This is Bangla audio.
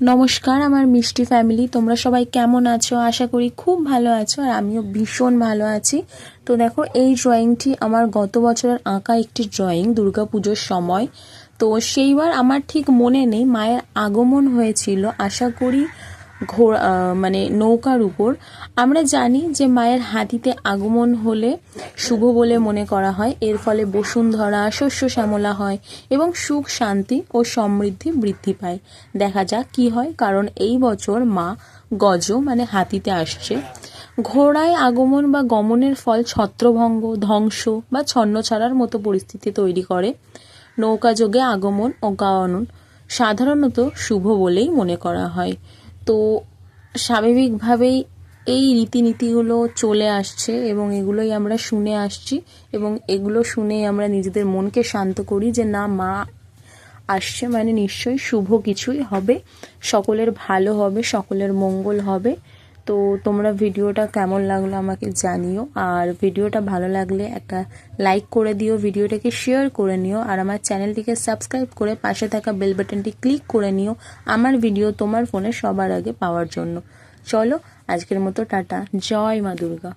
নমস্কার, আমার মিষ্টি ফ্যামিলি। তোমরা সবাই কেমন আছো? আশা করি খুব ভালো আছো আর আমিও ভীষণ ভালো আছি। তো দেখো, এই ড্রয়িংটি আমার গত বছরের আঁকা একটি ড্রয়িং দুর্গাপুজোর সময়। তো সেইবার আমার ঠিক মনে নেই, মায়ের আগমন হয়েছিল। আশা করি ঘোড়া মানে নৌকার উপর। আমরা জানি যে মায়ের হাতিতে আগমন হলে শুভ বলে মনে করা হয়। এর ফলে বসুন্ধরা, শস্য শ্যামলা হয় এবং সুখ, শান্তি ও সমৃদ্ধি বৃদ্ধি পায়। দেখা যাক কি হয়, কারণ এই বছর মা গজ মানে হাতিতে আসছে। ঘোড়ায় আগমন বা গমনের ফল ছত্রভঙ্গ, ধ্বংস বা ছন্ন ছন্নছাড়ার মতো পরিস্থিতি তৈরি করে। নৌকাযোগে আগমন ও গাওয়ানন সাধারণত শুভ বলেই মনে করা হয়। তো স্বাভাবিকভাবেই এই রীতিনীতিগুলো চলে আসছে এবং এগুলোই আমরা শুনে আসছি এবং এগুলো শুনেই আমরা নিজেদের মনকে শান্ত করি যে না, মা আসছে মানে নিশ্চয়ই শুভ কিছুই হবে, সকলের ভালো হবে, সকলের মঙ্গল হবে। তো তোমরা ভিডিওটা কেমন লাগল আমাকে জানিও। আর ভিডিওটা ভালো লাগলে একটা লাইক করে দিও, ভিডিওটাকে শেয়ার করে নিও, আর আমার চ্যানেলটিকে সাবস্ক্রাইব করে পাশে থাকা বেল বাটনটি ক্লিক করে নিও আমার ভিডিও তোমার ফোনে সবার আগে পাওয়ার জন্য। চলো, আজকের মতো টাটা। জয় মা দুর্গা।